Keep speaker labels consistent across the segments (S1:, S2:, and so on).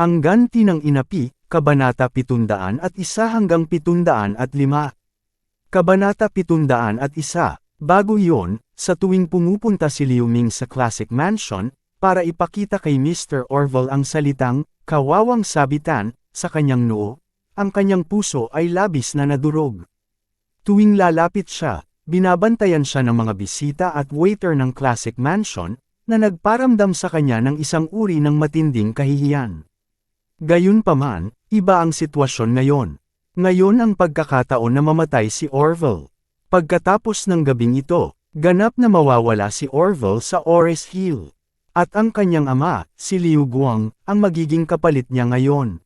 S1: Ang ganti ng inapi, Kabanata 700 at isa hanggang 700 at 5. Kabanata 700 at isa, bago yon, sa tuwing pumupunta si Liu Ming sa Classic Mansion, para ipakita kay Mr. Orville ang salitang, kawawang sabitan, sa kanyang noo, ang kanyang puso ay labis na nadurog. Tuwing lalapit siya, binabantayan siya ng mga bisita at waiter ng Classic Mansion, na nagparamdam sa kanya ng isang uri ng matinding kahihiyan. Gayunpaman, iba ang sitwasyon ngayon. Ngayon ang pagkakataon na mamatay si Orville. Pagkatapos ng gabing ito, ganap na mawawala si Orville sa Ores Hill. At ang kanyang ama, si Liu Guang, ang magiging kapalit niya ngayon.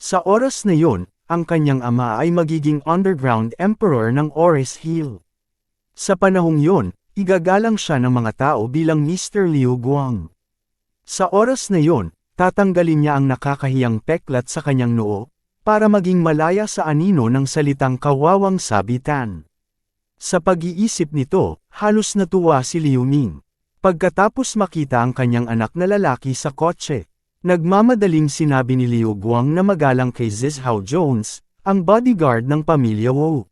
S1: Sa oras na yon, ang kanyang ama ay magiging underground emperor ng Ores Hill. Sa panahong yon, igagalang siya ng mga tao bilang Mr. Liu Guang. Sa oras na yon, tatanggalin niya ang nakakahiyang peklat sa kanyang noo, para maging malaya sa anino ng salitang kawawang sabitan. Sa pag-iisip nito, halos natuwa si Liu Ming. Pagkatapos makita ang kanyang anak na lalaki sa kotse, nagmamadaling sinabi ni Liu Guang na magalang kay Zizhao Jones, ang bodyguard ng pamilya Wu.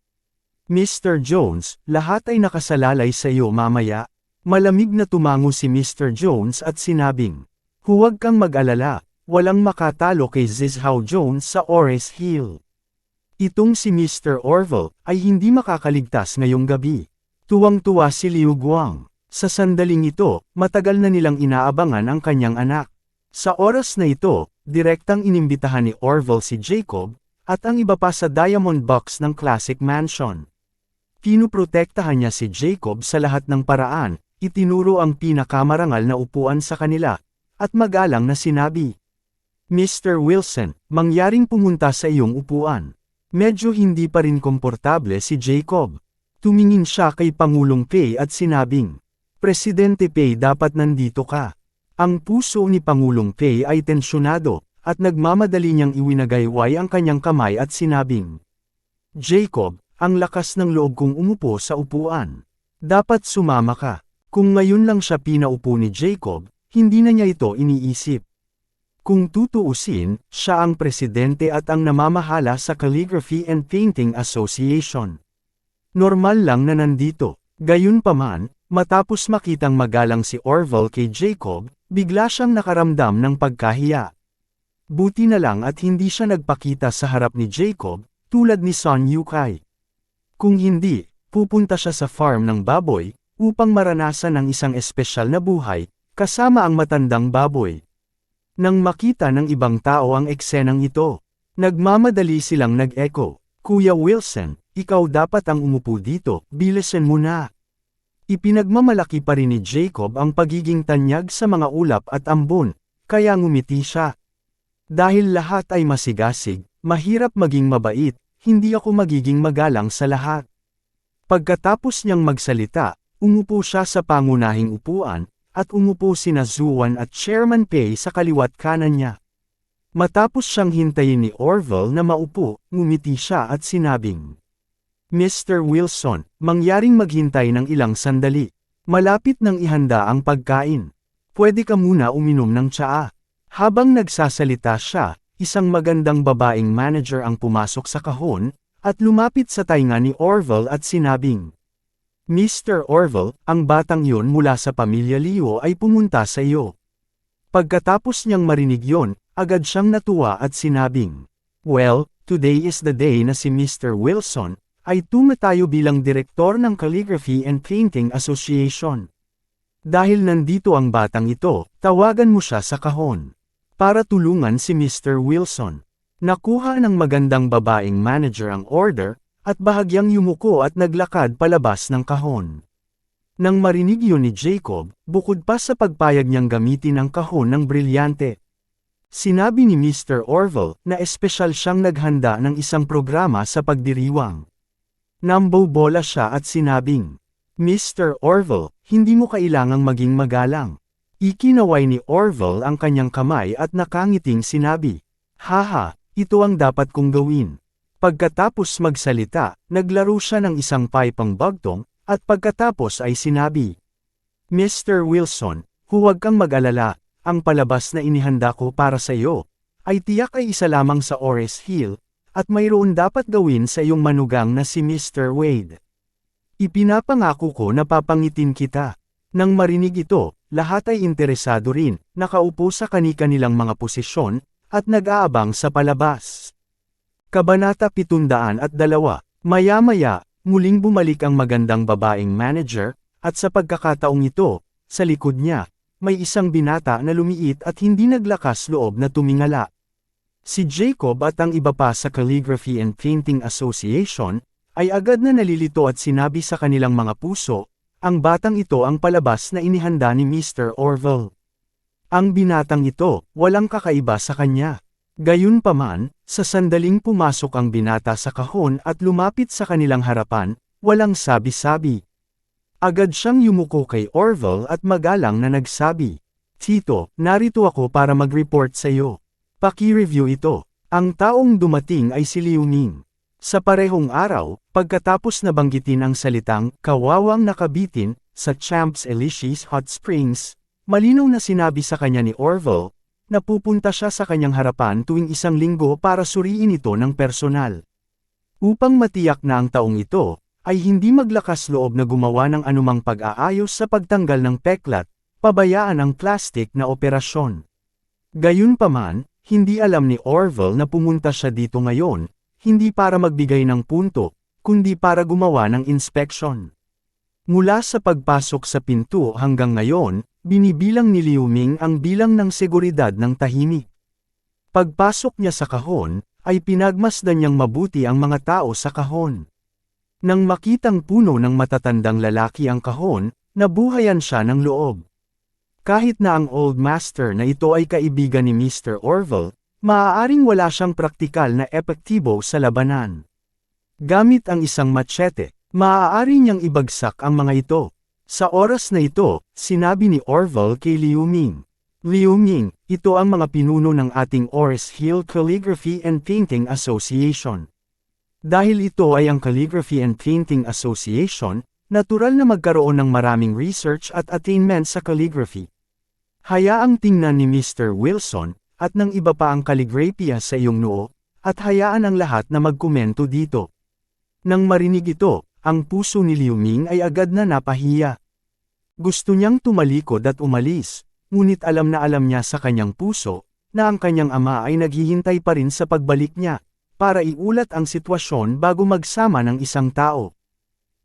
S1: Mr. Jones, lahat ay nakasalalay sa iyo mamaya. Malamig na tumango si Mr. Jones at sinabing, Huwag kang mag-alala, walang makatalo kay Zizhao Jones sa Ores Hill. Itong si Mr. Orville ay hindi makakaligtas ngayong gabi. Tuwang-tuwa si Liu Guang. Sa sandaling ito, matagal na nilang inaabangan ang kanyang anak. Sa oras na ito, direktang inimbitahan ni Orville si Jacob, at ang iba pa sa Diamond Box ng Classic Mansion. Pinuprotektahan niya si Jacob sa lahat ng paraan, itinuro ang pinakamarangal na upuan sa kanila, at magalang na sinabi. Mr. Wilson, mangyaring pumunta sa iyong upuan. Medyo hindi pa rin komportable si Jacob. Tumingin siya kay Pangulong Pei at sinabing, Presidente Pei dapat nandito ka. Ang puso ni Pangulong Pei ay tensyonado, at nagmamadali niyang iwinagayway ang kanyang kamay at sinabing, Jacob, ang lakas ng loob kong umupo sa upuan. Dapat sumama ka. Kung ngayon lang siya pinaupo ni Jacob, hindi na niya ito iniisip. Kung tutuusin, siya ang presidente at ang namamahala sa Calligraphy and Painting Association. Normal lang na nandito. Gayunpaman, matapos makitang magalang si Orville kay Jacob, bigla siyang nakaramdam ng pagkahiya. Buti na lang at hindi siya nagpakita sa harap ni Jacob, tulad ni Son Yukai. Kung hindi, pupunta siya sa farm ng baboy, upang maranasan ang isang espesyal na buhay, kasama ang matandang baboy. Nang makita ng ibang tao ang eksenang ito, nagmamadali silang nag-echo, Kuya Wilson, ikaw dapat ang umupo dito, bilisan mo na. Ipinagmamalaki pa rin ni Jacob ang pagiging tanyag sa mga ulap at ambon, kaya ngumiti siya. Dahil lahat ay masigasig, mahirap maging mabait, hindi ako magiging magalang sa lahat. Pagkatapos niyang magsalita, umupo siya sa pangunahing upuan, at umupo sina Zuan at Chairman Pei sa kaliwat kanan niya. Matapos siyang hintayin ni Orville na maupo, ngumiti siya at sinabing, Mr. Wilson, mangyaring maghintay ng ilang sandali. Malapit nang ihanda ang pagkain. Pwede ka muna uminom ng tsaa. Habang nagsasalita siya, isang magandang babaeng manager ang pumasok sa kahon, at lumapit sa tainga ni Orville at sinabing, Mr. Orville, ang batang yun mula sa pamilya Leo ay pumunta sa iyo. Pagkatapos niyang marinig yon, agad siyang natuwa at sinabing, Well, today is the day na si Mr. Wilson, ay tumatayo bilang direktor ng Calligraphy and Painting Association. Dahil nandito ang batang ito, tawagan mo siya sa kahon. Para tulungan si Mr. Wilson. Nakuha ng magandang babaeng manager ang order, at bahagyang yumuko at naglakad palabas ng kahon. Nang marinig yun ni Jacob, bukod pa sa pagpayag niyang gamitin ang kahon ng brilyante. Sinabi ni Mr. Orville na espesyal siyang naghanda ng isang programa sa pagdiriwang. Nambobola siya at sinabing, Mr. Orville, hindi mo kailangang maging magalang. Ikinaway ni Orville ang kanyang kamay at nakangiting sinabi, Haha, ito ang dapat kong gawin. Pagkatapos magsalita, naglaro siya ng isang pipang bagtong, at pagkatapos ay sinabi, Mr. Wilson, huwag kang mag-alala, ang palabas na inihanda ko para sa iyo, ay tiyak ay isa lamang sa Ores Hill, at mayroon dapat gawin sa iyong manugang na si Mr. Wade. Ipinapangako ko na papangitin kita. Nang marinig ito, lahat ay interesado rin, nakaupo sa kani-kanilang mga posisyon, at nag-aabang sa palabas. Kabanata 702, Maya-maya, muling bumalik ang magandang babaeng manager, at sa pagkakataong ito, sa likod niya, may isang binata na lumiit at hindi naglakas loob na tumingala. Si Jacob at ang iba pa sa Calligraphy and Painting Association, ay agad na nalilito at sinabi sa kanilang mga puso, ang batang ito ang palabas na inihanda ni Mr. Orville. Ang binatang ito, walang kakaiba sa kanya. Gayunpaman, sa sandaling pumasok ang binata sa kahon at lumapit sa kanilang harapan, walang sabi-sabi. Agad siyang yumuko kay Orville at magalang na nagsabi, Tito, narito ako para mag-report sa iyo. Paki-review ito. Ang taong dumating ay si Liu. Sa parehong araw, pagkatapos na banggitin ang salitang kawawang nakabitin sa Champs Elysees Hot Springs, malinaw na sinabi sa kanya ni Orville na pupunta siya sa kanyang harapan tuwing isang linggo para suriin ito ng personal. Upang matiyak na ang taong ito ay hindi maglakas loob na gumawa ng anumang pag-aayos sa pagtanggal ng peklat, pabayaan ang plastic na operasyon. Gayunpaman, hindi alam ni Orville na pumunta siya dito ngayon, hindi para magbigay ng punto, kundi para gumawa ng inspeksyon. Mula sa pagpasok sa pinto hanggang ngayon, binibilang ni Liu Ming ang bilang ng seguridad ng tahimik. Pagpasok niya sa kahon, ay pinagmasdan niyang mabuti ang mga tao sa kahon. Nang makitang puno ng matatandang lalaki ang kahon, nabuhayan siya ng loob. Kahit na ang old master na ito ay kaibigan ni Mr. Orville, maaaring wala siyang praktikal na epektibo sa labanan. Gamit ang isang machete, maaari niyang ibagsak ang mga ito. Sa oras na ito, sinabi ni Orville kay Liu Ming. Liu Ming, ito ang mga pinuno ng ating Ores Hill Calligraphy and Painting Association. Dahil ito ay ang Calligraphy and Painting Association, natural na magkaroon ng maraming research at attainment sa calligraphy. Hayaang tingnan ni Mr. Wilson, at ng iba pa ang kaligrapya sa iyong noo, at hayaan ang lahat na magkomento dito. Nang marinig ito, ang puso ni Liu Ming ay agad na napahiya. Gusto niyang tumalikod at umalis, ngunit alam na alam niya sa kanyang puso, na ang kanyang ama ay naghihintay pa rin sa pagbalik niya, para iulat ang sitwasyon bago magsama ng isang tao.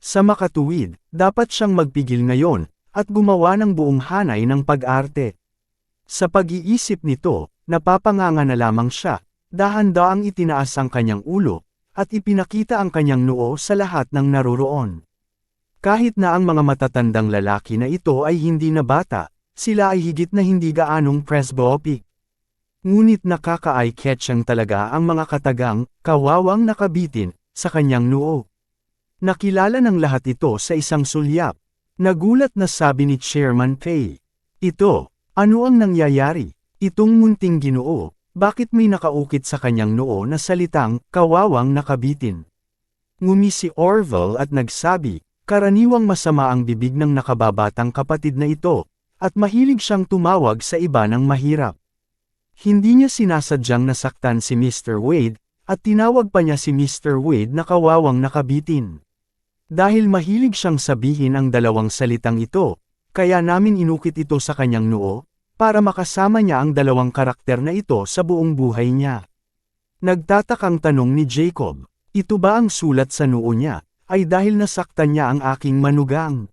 S1: Sa makatuwid, dapat siyang magpigil ngayon, at gumawa ng buong hanay ng pag-arte. Sa pag-iisip nito, napapanganga na lamang siya, dahan-daang itinaas ang kanyang ulo, at ipinakita ang kanyang noo sa lahat ng naroroon. Kahit na ang mga matatandang lalaki na ito ay hindi na bata, sila ay higit na hindi gaanong presbyopic. Ngunit nakaka-eye-catching talaga ang mga katagang, kawawang nakabitin, sa kanyang noo. Nakilala ng lahat ito sa isang sulyap, Nagulat na sabi ni Chairman Pei. Ito, ano ang nangyayari? Itong munting ginoo, bakit may nakaukit sa kanyang noo na salitang, kawawang nakabitin? Ngumi si Orville at nagsabi, karaniwang masama ang bibig ng nakababatang kapatid na ito, at mahilig siyang tumawag sa iba ng mahirap. Hindi niya sinasadyang nasaktan si Mr. Wade, at tinawag pa niya si Mr. Wade na kawawang nakabitin. Dahil mahilig siyang sabihin ang dalawang salitang ito, kaya namin inukit ito sa kanyang noo, para makasama niya ang dalawang karakter na ito sa buong buhay niya. Nagtatakang tanong ni Jacob, ito ba ang sulat sa noo niya, ay dahil nasaktan niya ang aking manugang?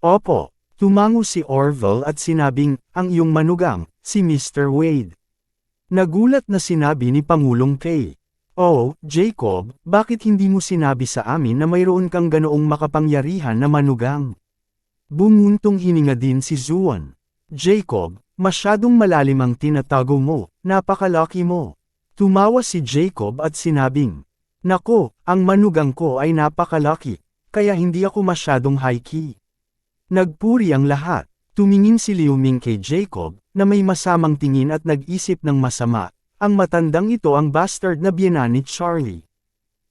S1: Opo, tumango si Orville at sinabing, ang iyong manugang, si Mr. Wade. Nagulat na sinabi ni Pangulong Kay. Oh, Jacob, bakit hindi mo sinabi sa amin na mayroon kang ganoong makapangyarihan na manugang? Bumuntong hininga din si Zuan. Jacob, Masyadong malalim ang tinatago mo, napakalaki mo. Tumawa si Jacob at sinabing, Nako, ang manugang ko ay napakalaki, kaya hindi ako masyadong high-key. Nagpuri ang lahat, tumingin si Liu Ming kay Jacob, na may masamang tingin at nag-isip ng masama, ang matandang ito ang bastard na biyenan ni Charlie.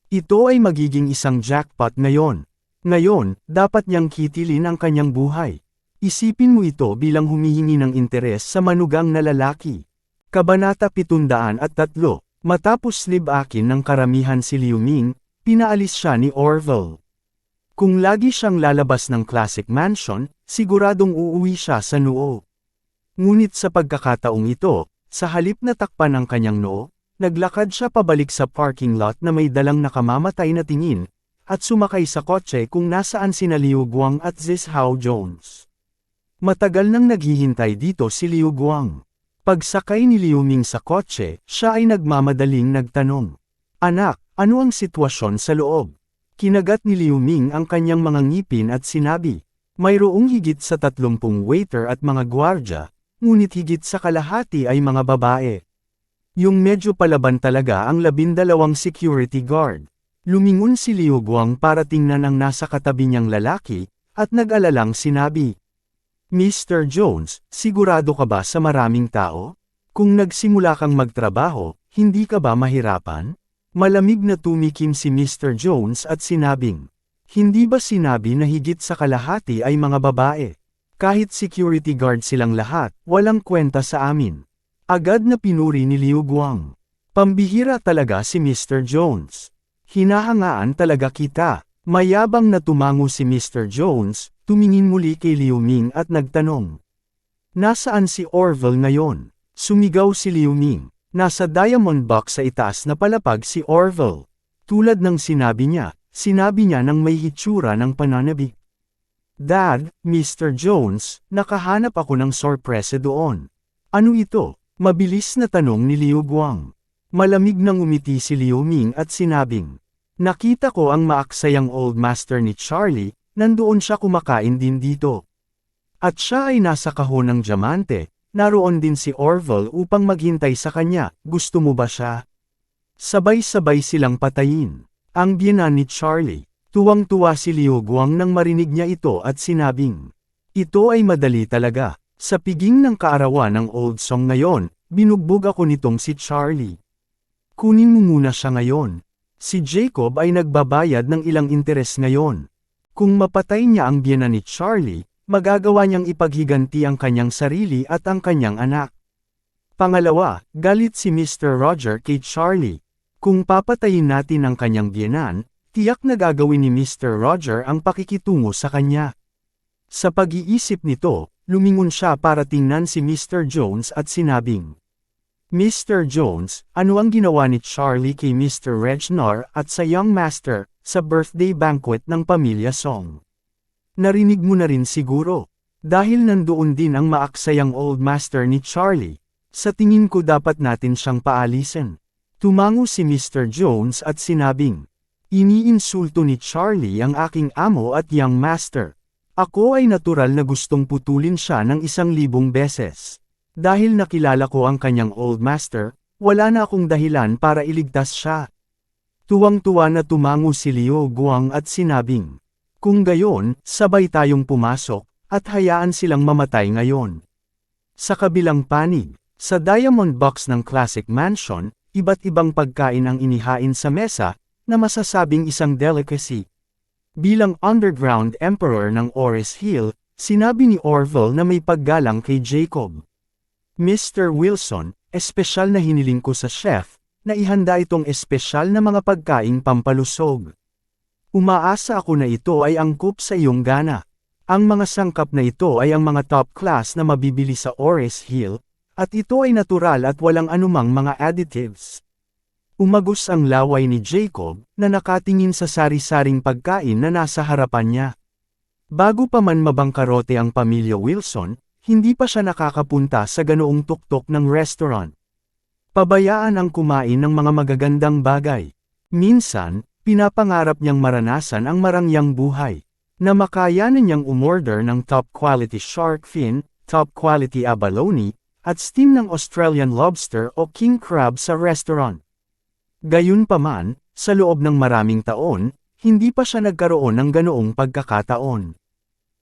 S1: Ito ay magiging isang jackpot ngayon. Ngayon, dapat niyang kitilin ang kanyang buhay. Isipin mo ito bilang humihingi ng interes sa manugang na lalaki. Kabanata 703, matapos libakin ng karamihan si Liu Ming, pinaalis siya ni Orville. Kung lagi siyang lalabas ng classic mansion, siguradong uuwi siya sa noo. Ngunit sa pagkakataong ito, sa halip na takpan ang kanyang noo, naglakad siya pabalik sa parking lot na may dalang nakamamatay na tingin, at sumakay sa kotse kung nasaan sina Liu Guang at Zishao Jones. Matagal nang naghihintay dito si Liu Guang. Pagsakay ni Liu Ming sa kotse, siya ay nagmamadaling nagtanong. Anak, ano ang sitwasyon sa loob? Kinagat ni Liu Ming ang kanyang mga ngipin at sinabi, mayroong higit sa tatlumpung waiter at mga gwardya, ngunit higit sa kalahati ay mga babae. Yung medyo palaban talaga ang labindalawang security guard. Lumingon si Liu Guang para tingnan ang nasa katabi niyang lalaki, at nag-alalang sinabi, Mr. Jones, sigurado ka ba sa maraming tao? Kung nagsimula kang magtrabaho, hindi ka ba mahirapan? Malamig na tumikim si Mr. Jones at sinabing, Hindi ba sinabi na higit sa kalahati ay mga babae? Kahit security guard silang lahat, walang kwenta sa amin. Agad na pinuri ni Liu Guang. Pambihira talaga si Mr. Jones. Hinahangaan talaga kita. Mayabang na tumango si Mr. Jones, tumingin muli kay Liu Ming at nagtanong. Nasaan si Orville ngayon? Sumigaw si Liu Ming. Nasa diamond box sa itaas na palapag si Orville. Tulad ng sinabi niya, sinabi niya ng may hitsura ng pananabik. Dad, Mr. Jones, nakahanap ako ng sorpresa doon. Ano ito? Mabilis na tanong ni Liu Guang. Malamig nang umiti si Liu Ming at sinabing, Nakita ko ang maaksayang old master ni Charlie, nandoon siya kumakain din dito. At siya ay nasa kahon ng diamante, naroon din si Orville upang maghintay sa kanya, gusto mo ba siya? Sabay-sabay silang patayin. Ang biyenan ni Charlie, tuwang-tuwa si Liu Guang nang marinig niya ito at sinabing, Ito ay madali talaga, sa piging ng kaarawan ng old song ngayon, binugbog ako nitong si Charlie. Kunin mo muna siya ngayon, Si Jacob ay nagbabayad ng ilang interes ngayon. Kung mapatay niya ang biyena ni Charlie, magagawa niyang ipaghiganti ang kanyang sarili at ang kanyang anak. Pangalawa, galit si Mr. Roger kay Charlie. Kung papatayin natin ang kanyang biyenan, tiyak na gagawin ni Mr. Roger ang pakikitungo sa kanya. Sa pag-iisip nito, lumingon siya para tingnan si Mr. Jones at sinabing, Mr. Jones, ano ang ginawa ni Charlie kay Mr. Regnar at sa Young Master, sa birthday banquet ng Pamilya Song? Narinig mo na rin siguro. Dahil nandoon din ang maaksayang old master ni Charlie, sa tingin ko dapat natin siyang paalisin. Tumango si Mr. Jones at sinabing, Iniinsulto ni Charlie ang aking amo at young master. Ako ay natural na gustong putulin siya ng isang libong beses. Dahil nakilala ko ang kanyang old master, wala na akong dahilan para iligtas siya. Tuwang-tuwa na tumango si Liu Guang at sinabing, Kung gayon, sabay tayong pumasok, at hayaan silang mamatay ngayon. Sa kabilang panig, sa diamond box ng Classic Mansion, iba't ibang pagkain ang inihain sa mesa, na masasabing isang delicacy. Bilang underground emperor ng Oris Hill, sinabi ni Orville na may paggalang kay Jacob. Mr. Wilson, espesyal na hiniling ko sa chef, na ihanda itong espesyal na mga pagkaing pampalusog. Umaasa ako na ito ay angkop sa iyong gana. Ang mga sangkap na ito ay ang mga top class na mabibili sa Ores Hill, at ito ay natural at walang anumang mga additives. Umagos ang laway ni Jacob, na nakatingin sa sari-saring pagkain na nasa harapan niya. Bago pa man mabangkarote ang pamilya Wilson, hindi pa siya nakakapunta sa ganoong tuktok ng restaurant. Pabayaan ang kumain ng mga magagandang bagay. Minsan, pinapangarap niyang maranasan ang marangyang buhay. Na makayanan niyang umorder ng top quality shark fin, top quality abalone, at steam ng Australian lobster o king crab sa restaurant. Gayunpaman, sa loob ng maraming taon, hindi pa siya nagkaroon ng ganoong pagkakataon.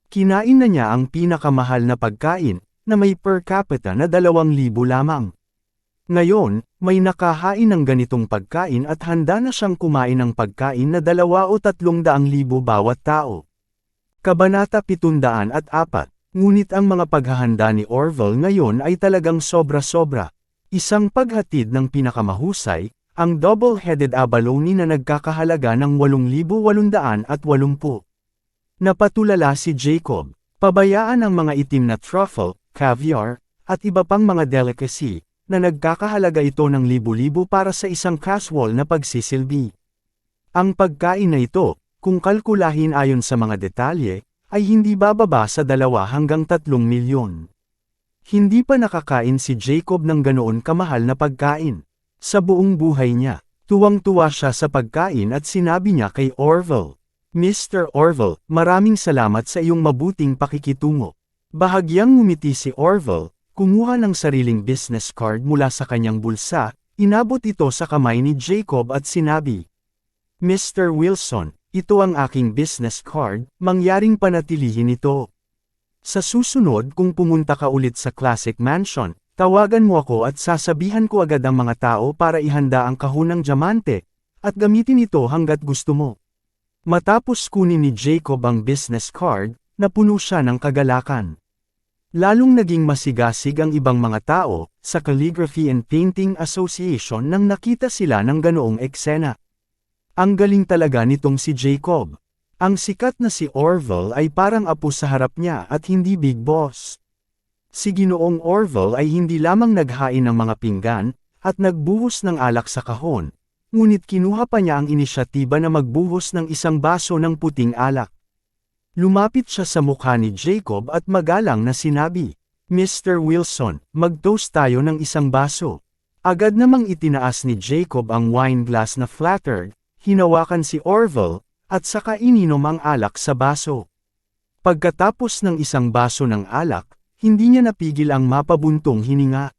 S1: Kinain na niya ang pinakamahal na pagkain, na may per capita na 2,000 lamang. Ngayon, may nakahain ng ganitong pagkain at handa na siyang kumain ng pagkain na 2 o 300,000 bawat tao. Kabanata 704, ngunit ang mga paghahanda ni Orville ngayon ay talagang sobra-sobra. Isang paghatid ng pinakamahusay, ang double-headed abalone na nagkakahalaga ng 8,880. Napatulala si Jacob, pabayaan ang mga itim na truffle, caviar, at iba pang mga delicacy, na nagkakahalaga ito ng libu-libo para sa isang casual na pagsisilbi. Ang pagkain na ito, kung kalkulahin ayon sa mga detalye, ay hindi bababa sa dalawa hanggang tatlong milyon. Hindi pa nakakain si Jacob ng ganoon kamahal na pagkain. Sa buong buhay niya, tuwang-tuwa siya sa pagkain at sinabi niya kay Orville, Mr. Orville, maraming salamat sa iyong mabuting pakikitungo. Bahagyang ngumiti si Orville, kumuha ng sariling business card mula sa kanyang bulsa, inabot ito sa kamay ni Jacob at sinabi, Mr. Wilson, ito ang aking business card, mangyaring panatilihin ito. Sa susunod kung pumunta ka ulit sa Classic Mansion, tawagan mo ako at sasabihan ko agad ang mga tao para ihanda ang kahon ng diamante, at gamitin ito hanggat gusto mo. Matapos kunin ni Jacob ang business card, napuno siya ng kagalakan. Lalong naging masigasig ang ibang mga tao, sa Calligraphy and Painting Association nang nakita sila ng ganoong eksena. Ang galing talaga nitong si Jacob. Ang sikat na si Orville ay parang apo sa harap niya at hindi big boss. Si Ginoong Orville ay hindi lamang naghain ng mga pinggan, at nagbuhos ng alak sa kahon, ngunit kinuha pa niya ang inisyatiba na magbuhos ng isang baso ng puting alak. Lumapit siya sa mukha ni Jacob at magalang na sinabi, Mr. Wilson, mag-toast tayo ng isang baso. Agad namang itinaas ni Jacob ang wine glass na flattered, hinawakan si Orville, at saka ininom ang alak sa baso. Pagkatapos ng isang baso ng alak, hindi niya napigil ang mapabuntong hininga.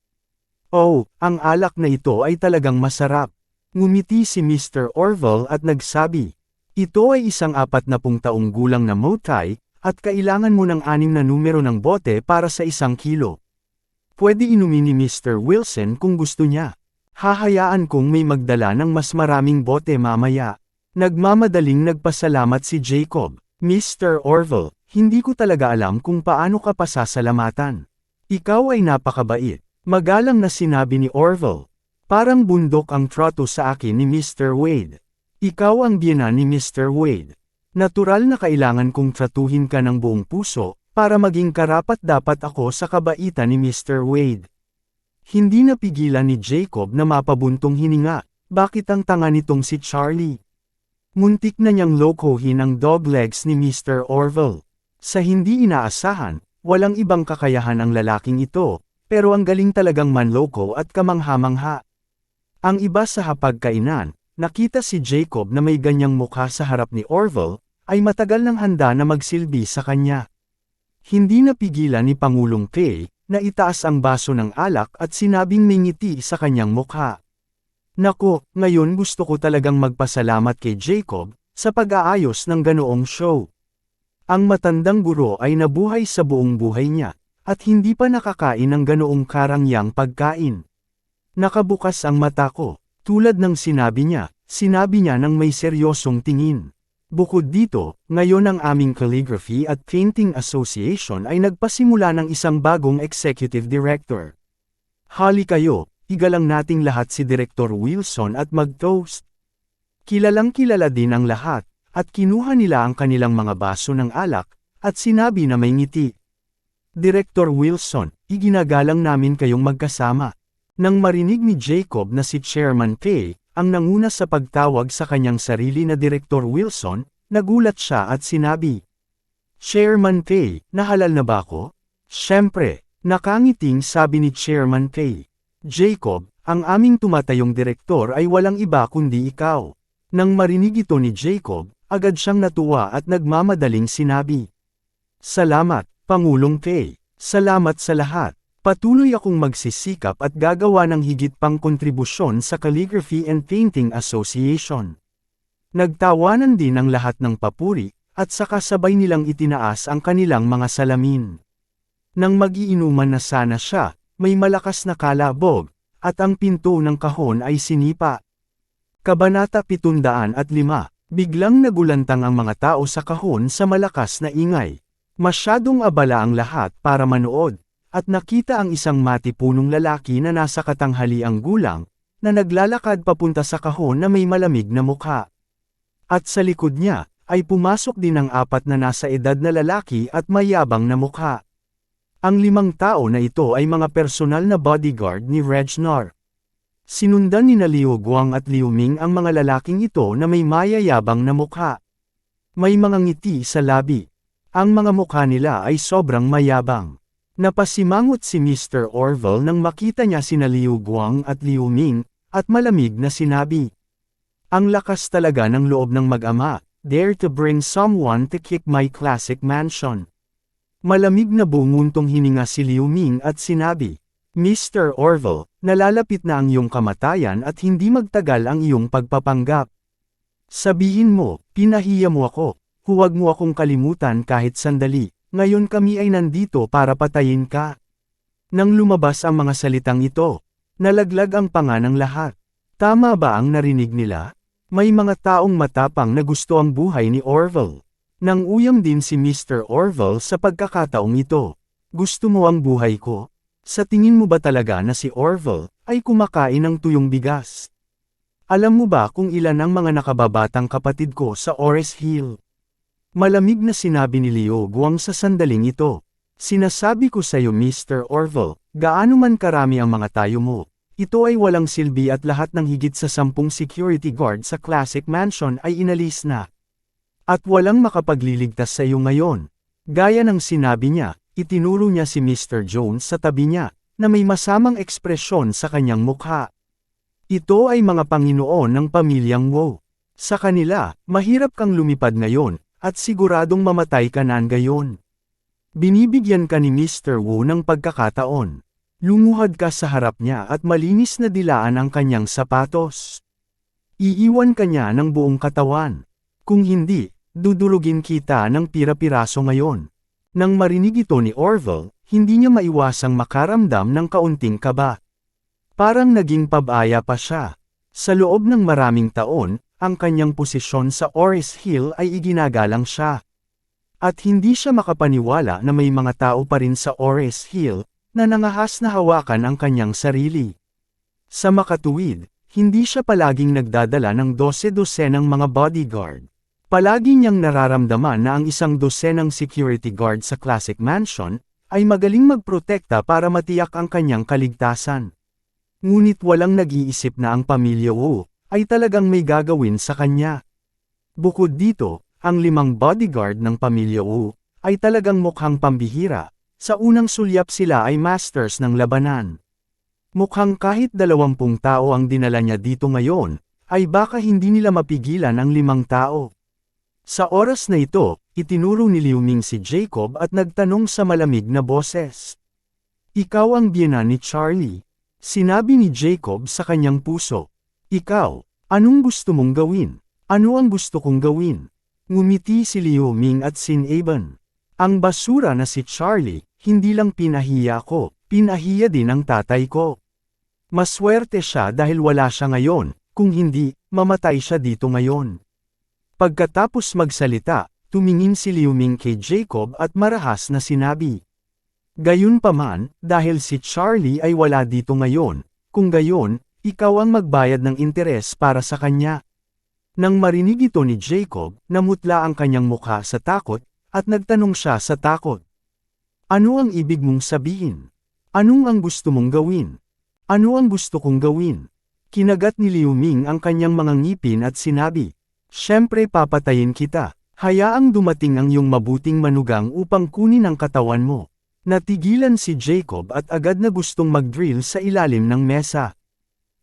S1: Oh, ang alak na ito ay talagang masarap. Ngumiti si Mr. Orville at nagsabi, ito ay isang apat na pung taong gulang na motai, at kailangan mo ng anim na numero ng bote para sa isang kilo. Pwede inumin ni Mr. Wilson kung gusto niya. Hahayaan kong may magdala ng mas maraming bote mamaya. Nagmamadaling nagpasalamat si Jacob. Mr. Orville, hindi ko talaga alam kung paano ka pasasalamatan. Ikaw ay napakabait. Magalang na sinabi ni Orville. Parang bundok ang trato sa akin ni Mr. Wade. Ikaw ang biyana ni Mr. Wade. Natural na kailangan kong tratuhin ka ng buong puso, para maging karapat dapat ako sa kabaitan ni Mr. Wade. Hindi napigilan ni Jacob na mapabuntong hininga, bakit ang tanga nitong si Charlie? Muntik na niyang lokohin ang dog legs ni Mr. Orville. Sa hindi inaasahan, walang ibang kakayahan ang lalaking ito, pero ang galing talagang manloko at kamangha-mangha. Ang iba sa hapagkainan, Nakita si Jacob na may ganyang mukha sa harap ni Orville, ay matagal nang handa na magsilbi sa kanya. Hindi napigilan ni Pangulong Kay, na itaas ang baso ng alak at sinabing may ngiti sa kanyang mukha. Nako, ngayon gusto ko talagang magpasalamat kay Jacob, sa pag-aayos ng ganoong show. Ang matandang guro ay nabuhay sa buong buhay niya, at hindi pa nakakain ng ganoong karangyang pagkain. Nakabukas ang mata ko, tulad ng sinabi niya, sinabi niya ng may seryosong tingin. Bukod dito, ngayon ang aming Calligraphy at Painting Association ay nagpasimula ng isang bagong executive director. Hali kayo, igalang nating lahat si Director Wilson at mag-toast. Kilalang kilala din ang lahat, at kinuha nila ang kanilang mga baso ng alak, at sinabi na may ngiti. Director Wilson, iginagalang namin kayong magkasama. Nang marinig ni Jacob na si Chairman Kay, ang nanguna sa pagtawag sa kanyang sarili na Direktor Wilson, nagulat siya at sinabi, Chairman Kay, nahalal na ba ako? Siyempre, nakangiting sabi ni Chairman Kay. Jacob, ang aming tumatayong direktor ay walang iba kundi ikaw. Nang marinig ito ni Jacob, agad siyang natuwa at nagmamadaling sinabi. Salamat, Pangulong Kay. Salamat sa lahat. Patuloy akong magsisikap at gagawa ng higit pang kontribusyon sa Calligraphy and Painting Association. Nagtawanan din ang lahat ng papuri, at saka sabay nilang itinaas ang kanilang mga salamin. Nang magiinuman na sana siya, may malakas na kalabog, at ang pinto ng kahon ay sinipa. Kabanata 705, biglang nagulantang ang mga tao sa kahon sa malakas na ingay. Masyadong abala ang lahat para manood, at nakita ang isang matipunong lalaki na nasa katanghaliang gulang, na naglalakad papunta sa kahon na may malamig na mukha. At sa likod niya, ay pumasok din ang apat na nasa edad na lalaki at mayabang na mukha. Ang limang tao na ito ay mga personal na bodyguard ni Regnor. Sinundan ni na Liu Guang at Liu Ming ang mga lalaking ito na may mayayabang na mukha. May mga ngiti sa labi, ang mga mukha nila ay sobrang mayabang. Napasimangot si Mr. Orville nang makita niya sina Liu Guang at Liu Ming, at malamig na sinabi. Ang lakas talaga ng loob ng mag-ama, dare to bring someone to kick my classic mansion. Malamig na bumuntong hininga si Liu Ming at sinabi, Mr. Orville, nalalapit na ang iyong kamatayan at hindi magtagal ang iyong pagpapanggap. Sabihin mo, pinahiya mo ako, Huwag mo akong kalimutan kahit sandali, ngayon kami ay nandito para patayin ka. Nang lumabas ang mga salitang ito, nalaglag ang panga ng lahat. Tama ba ang narinig nila? May mga taong matapang na gusto ang buhay ni Orville. Nang uyam din si Mr. Orville sa pagkakataong ito. Gusto mo ang buhay ko? Sa tingin mo ba talaga na si Orville ay kumakain ng tuyong bigas? Alam mo ba kung ilan ang mga nakababatang kapatid ko sa Ores Hill? Malamig na sinabi ni Leo Guang sa sandaling ito. Sinasabi ko sa iyo Mr. Orville, gaano man karami ang mga tayo mo. Ito ay walang silbi at lahat ng higit sa sampung security guard sa Classic Mansion ay inalis na. At walang makapagliligtas sa iyo ngayon. Gaya ng sinabi niya, itinuro niya si Mr. Jones sa tabi niya, na may masamang ekspresyon sa kanyang mukha. Ito ay mga Panginoon ng pamilyang Wu. Sa kanila, mahirap kang lumipad ngayon, at siguradong mamatay ka nan gayon. Binibigyan ka ni Mr. Wu ng pagkakataon. Lumuhad ka sa harap niya at malinis na dilaan ang kanyang sapatos. Iiwan ka niya ng buong katawan. Kung hindi, dudurugin kita ng pira-piraso ngayon. Nang marinig ito ni Orville, hindi niya maiwasang makaramdam ng kaunting kaba. Parang naging pabaya pa siya. Sa loob ng maraming taon, ang kanyang posisyon sa Oris Hill ay iginagalang siya. At hindi siya makapaniwala na may mga tao pa rin sa Oris Hill, na nangahas na hawakan ang kanyang sarili. Sa makatuwid, hindi siya palaging nagdadala ng dose-dosenang mga bodyguard. Palagi niyang nararamdaman na ang isang dosenang security guard sa Classic Mansion, ay magaling magprotekta para matiyak ang kanyang kaligtasan. Ngunit walang nag-iisip na ang pamilya Wu, ay talagang may gagawin sa kanya. Bukod dito, ang limang bodyguard ng pamilya Wu, ay talagang mukhang pambihira, sa unang sulyap sila ay masters ng labanan. Mukhang kahit dalawampung tao ang dinala niya dito ngayon, ay baka hindi nila mapigilan ang limang tao. Sa oras na ito, itinuro ni Liu Ming si Jacob at nagtanong sa malamig na boses. Ikaw ang biyena ni Charlie. Sinabi ni Jacob sa kanyang puso. Ikaw, anong gusto mong gawin? Ano ang gusto kong gawin? Ngumiti si Liu Ming at Sin Aben. Ang basura na si Charlie, hindi lang pinahiya ko, pinahiya din ang tatay ko. Maswerte siya dahil wala siya ngayon, kung hindi, mamatay siya dito ngayon. Pagkatapos magsalita, tumingin si Liu Ming kay Jacob at marahas na sinabi. Gayunpaman, dahil si Charlie ay wala dito ngayon, kung gayon, ikaw ang magbayad ng interes para sa kanya. Nang marinig ito ni Jacob, namutla ang kanyang mukha sa takot, at nagtanong siya sa takot. Ano ang ibig mong sabihin? Anong ang gusto mong gawin? Ano ang gusto kong gawin? Kinagat ni Liu Ming ang kanyang mga ngipin at sinabi, Siyempre papatayin kita, hayaang dumating ang iyong mabuting manugang upang kunin ang katawan mo. Natigilan si Jacob at agad na gustong mag-drill sa ilalim ng mesa.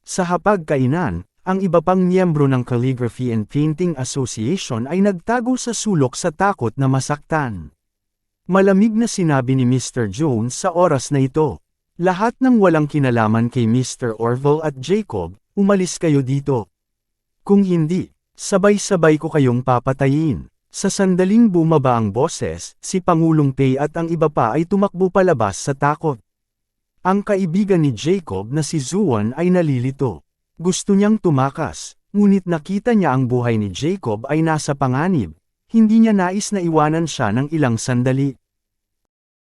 S1: Sa hapagkainan, ang iba pang miyembro ng Calligraphy and Painting Association ay nagtago sa sulok sa takot na masaktan. Malamig na sinabi ni Mr. Jones sa oras na ito. Lahat ng walang kinalaman kay Mr. Orville at Jacob, umalis kayo dito. Kung hindi, sabay-sabay ko kayong papatayin. Sa sandaling bumaba ang boses, si Pangulong Pei at ang iba pa ay tumakbo palabas sa takot. Ang kaibigan ni Jacob na si Zuan ay nalilito. Gusto niyang tumakas, ngunit nakita niya ang buhay ni Jacob ay nasa panganib. Hindi niya nais na iwanan siya ng ilang sandali.